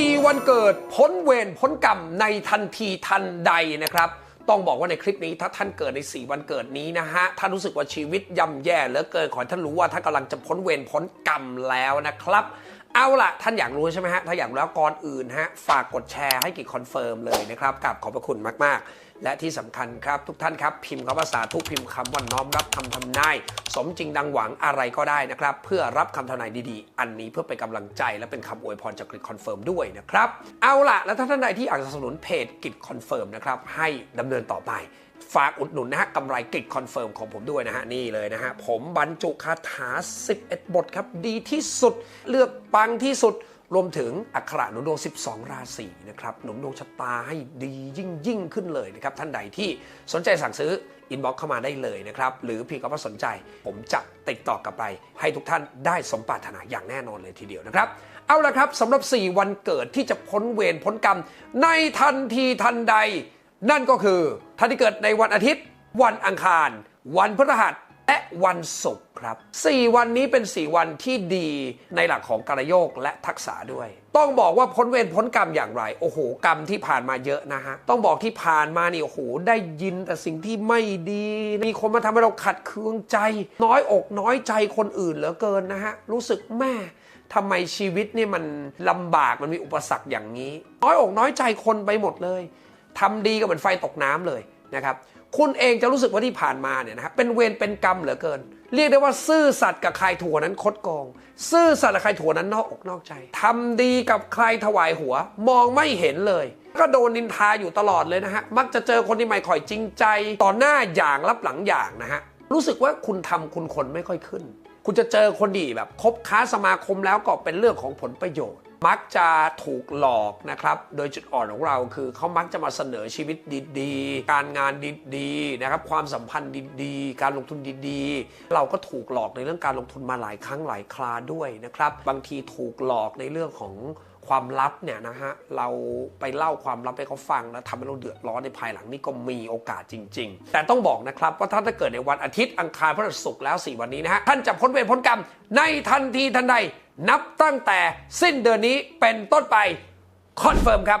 4 วันเกิดพ้นเวรพ้นกรรมในทันทีทันใดนะครับ ต้องบอกว่าในคลิปนี้ถ้าท่านเกิดใน 4 วันเกิดนี้นะฮะท่านรู้สึกว่าชีวิตย่ำแย่เหลือเกินขอให้ท่านรู้ว่าท่านกำลังจะพ้นเวรพ้นกรรมแล้วนะครับ เอาล่ะ ท่านอยากรู้ใช่ไหมฮะ ถ้าอยากรู้แล้วก่อนอื่นฮะ ฝากกดแชร์ให้กิจคอนเฟิร์มเลยนะครับกับขอบพระคุณมาก ๆ และที่สำคัญครับ ทุกท่านครับ พิมพ์คำว่าสาธุกพิมพ์คำว่าน้อมรับคำทำนาย สมจริงดังหวังอะไรก็ได้นะครับ เพื่อรับคำทำนายดีๆ อันนี้เพื่อเป็นกำลังใจและเป็นคำอวยพรจากกิจคอนเฟิร์มด้วยนะครับ เอาล่ะ แล้วถ้าท่านใดที่อยากสนับสนุนเพจกิจคอนเฟิร์มนะครับให้ดำเนินต่อไป ฝากอุดหนุนนะฮะกำไรกิจคอนเฟิร์มของผมด้วยนะฮะ นี่เลยนะฮะ ผมบรรจุคาถา 11 บทครับ ดีที่สุดเลือกปังที่สุดรวมถึงอักขระหนุนดวง 12 ราศีนะครับหนุนดวงชะตาให้ดียิ่งยิ่งขึ้นเลยนะครับท่านใดที่สนใจสั่งซื้ออินบ็อกเข้ามาได้เลยนะครับหรือเพียงคำว่าสนใจ ผมจะติดต่อกลับไป ให้ทุกท่านได้สมปรารถนาอย่างแน่นอนเลยทีเดียวนะครับ เอาละครับสำหรับ 4 วันเกิดที่จะพ้นเวรพ้นกรรม ในทันทีทันใด นั่นก็คือท่านที่เกิดในวันอาทิตย์ วันอังคาร วันพฤหัสและวันศุกร์ครับ 4 วันนี้เป็น 4 วันที่ดีในหลักของการโยกและทักษะด้วย ต้องบอกว่าพ้นเวรพ้นกรรมอย่างไร โอ้โห กรรมที่ผ่านมาเยอะนะฮะ ต้องบอกที่ผ่านมานี่ โอ้โห ได้ยินแต่สิ่งที่ไม่ดี มีคนมาทำให้เราขัดเคืองใจ น้อยอกน้อยใจคนอื่นเหลือเกินนะฮะ รู้สึกแม่ทำไมชีวิตนี่มันลำบากมันมีอุปสรรคอย่างนี้ น้อยอกน้อยใจคนไปหมดเลย ทำดีก็เหมือนไฟตกน้ำเลยนะครับคุณเองจะรู้สึกว่าที่ผ่านมาเนี่ยนะฮะเป็นเวรเป็นกรรมเหลือเกิน เรียกได้ว่าซื่อสัตย์กับใครถั่วนั้นคดโกง ซื่อสัตย์กับใครถั่วนั้นนอกอกนอกใจทำดีกับใครถวายหัว มองไม่เห็นเลย ก็โดนนินทาอยู่ตลอดเลยนะฮะมักจะเจอคนที่ไม่ค่อยจริงใจ ต่อหน้าอย่างรับหลังอย่างนะฮะรู้สึกว่าคุณทำคุณคนไม่ค่อยขึ้น คุณจะเจอคนดีแบบคบค้าสมาคมแล้วก็เป็นเรื่องของผลประโยชน์ มักจะถูกหลอกนะครับ โดยจุดอ่อนของเราคือเขามักจะมาเสนอชีวิตดีๆ การงานดีๆนะครับ ความสัมพันธ์ดีๆ การลงทุนดีๆ เราก็ถูกหลอกในเรื่องการลงทุนมาหลายครั้งหลายคราด้วยนะครับ บางทีถูกหลอกในเรื่องของ ความลับเนี่ยนะฮะเราไปเล่าความลับให้เขาฟังแล้วทำให้เราเดือดร้อนในภายหลังนี่ก็มีโอกาสจริง ๆ แต่ต้องบอกนะครับว่าถ้าถ้าเกิดในวันอาทิตย์อังคารพฤหัสศุกร์แล้ว 4 วันนี้นะฮะท่านจะพ้นเวรพ้นกรรมในทันทีทันใด นับตั้งแต่สิ้นเดือนนี้เป็นต้นไปคอนเฟิร์มครับ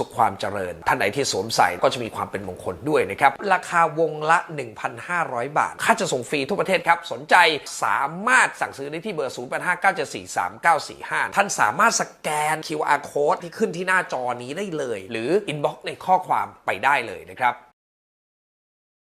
สุขความเจริญ ท่านไหนที่สวมใส่ก็จะมีความเป็นมงคลด้วยนะครับ ราคาวงละ 1,500 บาท ค่าจะส่งฟรีทั่วประเทศครับ สนใจสามารถสั่งซื้อได้ที่เบอร์ 0859743945 ท่านสามารถสแกน QR code ที่ขึ้นที่หน้าจอนี้ได้เลย หรืออินบ็อกซ์ในข้อความไปได้เลยนะครับ